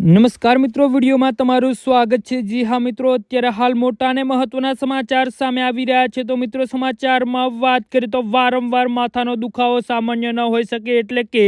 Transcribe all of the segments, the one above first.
નમસ્કાર મિત્રો, વિડીયોમાં તમારું સ્વાગત છે. જી હા મિત્રો, અત્યારે હાલ મોટા અને મહત્વના સમાચાર સામે આવી રહ્યા છે. તો મિત્રો, સમાચારમાં વાત કરીએ તો વારંવાર માથાનો દુખાવો સામાન્ય ન હોઈ શકે એટલે કે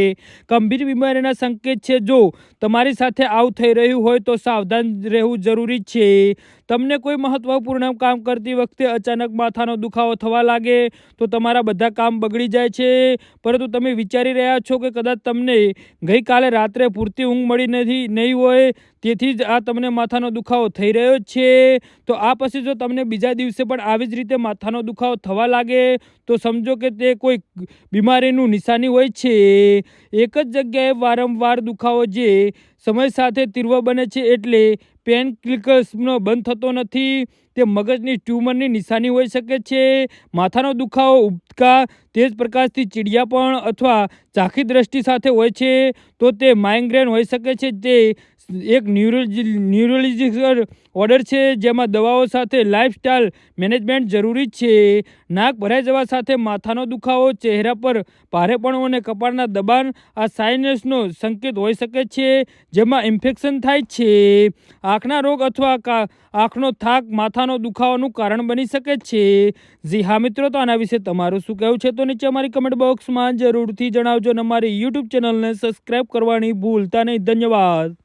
ગંભીર બીમારીના સંકેત છે. જો તમારી સાથે આવું થઈ રહ્યું હોય તો સાવધાન રહેવું જરૂરી છે. તમને કોઈ મહત્વપૂર્ણ કામ કરતી વખતે અચાનક માથાનો દુખાવો થવા લાગે, તો તમારા બધા કામ બગડી જાય છે. પરંતુ તમે વિચારી રહ્યા છો કે કદાચ તમને ગઈકાલે રાત્રે પૂરતી ઊંઘ મળી નથી, નહીં હોય, તેથી જ આ તમને માથાનો દુખાવો થઈ રહ્યો છે. તો આ પછી જો તમને બીજા દિવસે પણ આવી જ રીતે માથાનો દુખાવો થવા લાગે, તો સમજો કે તે કોઈ બીમારીનું નિશાની હોય છે. એક જ જગ્યાએ વારંવાર દુખાવો જે સમય સાથે તીવ્ર બને છે એટલે પેન ક્લિકર્સનો બંધ થતો નથી. તે મગજની ટ્યુમરની નિશાની હોઈ શકે છે. માથાનો દુખાવો, ઉબકા, તેજ પ્રકાશથી ચીડિયાપણ અથવા ચાખી દ્રષ્ટિ સાથે હોય છે. તો તે માઇગ્રેન હોઈ શકે છે તે એક ન્યુરોલોજી ન્યુરોલોજીકલ ઓર્ડર છે, જેમાં દવાઓ સાથે લાઇફસ્ટાઇલ મેનેજમેન્ટ જરૂરી છે. નાક ભરાઈ જવા સાથે માથાનો દુખાવો, ચહેરા પર ભારેપણું અને કપાળના દબાણ આ સાઇનસનો સંકેત હોઈ શકે છે, જેમાં ઇન્ફેક્શન થાય છે. આંખના રોગ અથવા કા- આંખનો થાક માથાનો દુખાવાનું કારણ બની શકે છે. જી હા મિત્રો, તો આના વિશે તમારું શું કહેવું છે? તો નીચે અમારી કમેન્ટ બોક્સમાં જરૂરથી જણાવજો અને અમારી યુટ્યુબ ચેનલને સબસ્ક્રાઈબ કરવાની ભૂલતા નહીં. ધન્યવાદ.